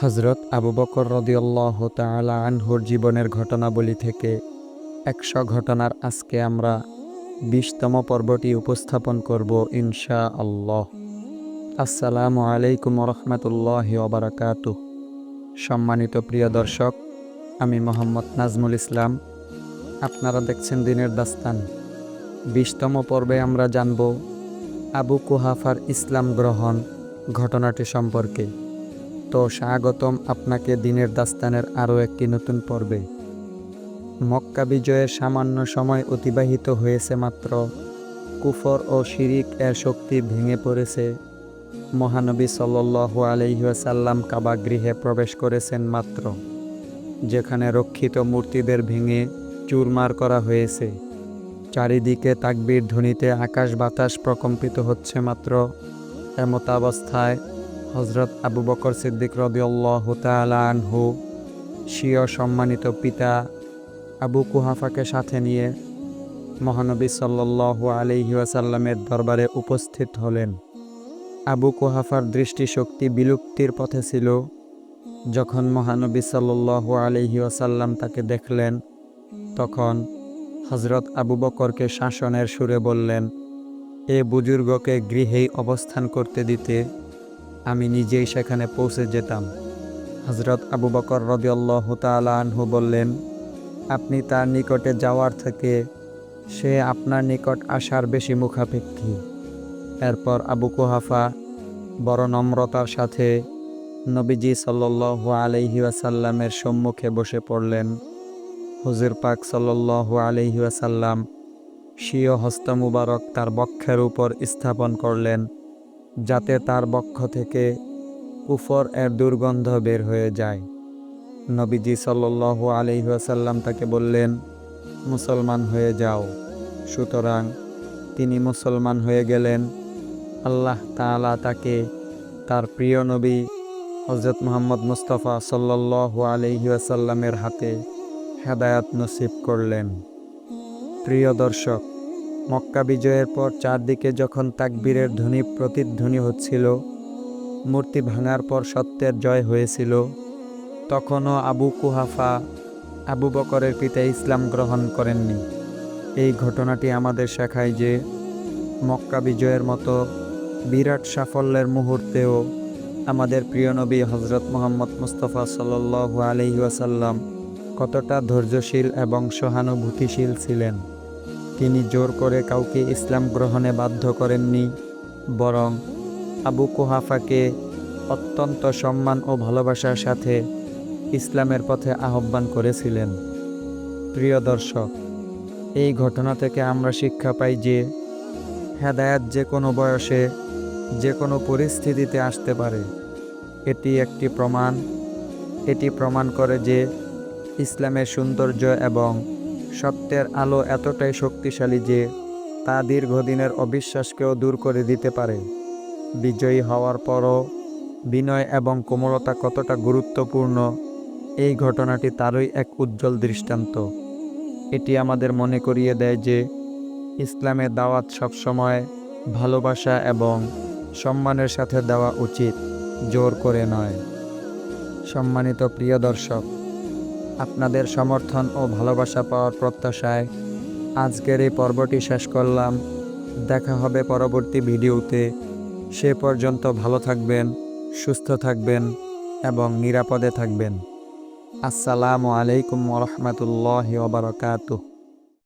হজরত আবু বকর রদিয়াল্লাহ তালা আনহুর জীবনের ঘটনাবলী থেকে একশো ঘটনার আজকে আমরা বিশতম পর্বটি উপস্থাপন করব ইনশা আল্লাহ আসসালামু আলাইকুম রহমতুল্লাহ ওবরাকাতু সম্মানিত প্রিয় দর্শক, আমি মোহাম্মদ নাজমুল ইসলাম। আপনারা দেখছেন দিনের দাস্তান। বিশতম পর্বে আমরা জানব আবু কুহাফার ইসলাম গ্রহণ ঘটনাটি সম্পর্কে। তো স্বাগতম আপনাকে দিনের দাস্তানের আরও একটি নতুন পর্বে। মক্কা বিজয়ের সামান্য সময় অতিবাহিত হয়েছে মাত্র। কুফর ও শিরিক এর শক্তি ভেঙে পড়েছে। মহানবী সাল্লু আলহিহাসাল্লাম কাবা গৃহে প্রবেশ করেছেন মাত্র, যেখানে রক্ষিত মূর্তিদের ভেঙে চুরমার করা হয়েছে। চারিদিকে তাকবির ধ্বনিতে আকাশ বাতাস প্রকম্পিত হচ্ছে মাত্র। এমতাবস্থায় হজরত আবু বকর সিদ্দিক রদিউল্লাহ আনহু, স্বীয় সম্মানিত পিতা আবু কুহাফাকে সাথে নিয়ে মহানবী সাল্লু আলিহাসাল্লামের দরবারে উপস্থিত হলেন। আবু কুহাফার দৃষ্টিশক্তি বিলুপ্তির পথে ছিল। যখন মহানবী সাল্লু আলিহাসাল্লাম তাকে দেখলেন, তখন হজরত আবু বকরকে শাসনের সুরে বললেন, এ বুজুর্গকে গৃহেই অবস্থান করতে দিতে আমি নিজেই সেখানে পৌঁছে যেতাম। হজরত আবু বকর রদিয়াল্লাহ আনহু বললেন, আপনি তার নিকটে যাওয়ার থেকে সে আপনার নিকট আসার বেশি মুখাপেক্ষী। এরপর আবু কুহাফা বড় নম্রতার সাথে নবীজি সাল্লু আলহি আসাল্লামের সম্মুখে বসে পড়লেন। হুজুর পাক সাল্লু আলহি আসাল্লাম স্বীয় হস্ত মুবারক তার বক্ষের উপর স্থাপন করলেন। যাতে তার বক্ষ থেকে কুফর এর দুর্গন্ধ বের হয়ে যায়। নবীজি সাল্লু আলহিহাসাল্লাম তাকে বললেন, মুসলমান হয়ে যাও। সুতরাং তিনি মুসলমান হয়ে গেলেন। আল্লাহ তালা তাকে তার প্রিয় নবী হজরত মোহাম্মদ মুস্তফা সাল্লু আলহিহাসাল্লামের হাতে হেদায়াত নসিব করলেন। প্রিয় দর্শক মক্কা বিজয়ের পর চারদিকে যখন তাকবীরের ধ্বনি প্রতিধ্বনি হচ্ছিল, মূর্তি ভাঙার পর সত্যের জয় হয়েছিল, তখনও আবু কুহাফা, আবু বকরের পিতা ইসলাম গ্রহণ করেননি। এই ঘটনাটি আমাদের শেখায় যে মক্কা বিজয়ের মতো বিরাট সাফল্যের মুহূর্তেও আমাদের প্রিয় নবী হজরত মোহাম্মদ মুস্তফা সাল্লু আলহি ওয়াসাল্লাম কতটা ধৈর্যশীল এবং সহানুভূতিশীল ছিলেন। তিনি জোর করে কাউকে ইসলাম গ্রহণে বাধ্য করেননি, বরং আবু কুহাফাকে অত্যন্ত সম্মান ও ভালোবাসার সাথে ইসলামের পথে আহ্বান করেছিলেন। প্রিয় দর্শক, এই ঘটনা থেকে আমরা শিক্ষা পাই যে হেদায়াত যে কোনো বয়সে যে কোনো পরিস্থিতিতে আসতে পারে। এটি একটি প্রমাণ। এটি প্রমাণ করে যে ইসলামের সৌন্দর্য এবং সত্যের আলো এতটাই শক্তিশালী যে তা দীর্ঘদিনের অবিশ্বাসকেও দূর করে দিতে পারে। বিজয়ী হওয়ার পরও বিনয় এবং কোমলতা কতটা গুরুত্বপূর্ণ, এই ঘটনাটি তারই এক উজ্জ্বল দৃষ্টান্ত। এটি আমাদের মনে করিয়ে দেয় যে ইসলামের দাওয়াত সবসময় ভালোবাসা এবং সম্মানের সাথে দেওয়া উচিত, জোর করে নয়। সম্মানিত প্রিয় দর্শক আপনাদের সমর্থন ও ভালোবাসা পাওয়ার প্রত্যাশায় আজকের এই পর্বটি শেষ করলাম। দেখা হবে পরবর্তী ভিডিওতে। সে পর্যন্ত ভালো থাকবেন, সুস্থ থাকবেন এবং নিরাপদে থাকবেন। আসসালামু আলাইকুম রহমতুল্লাহ ওবরকাতুহ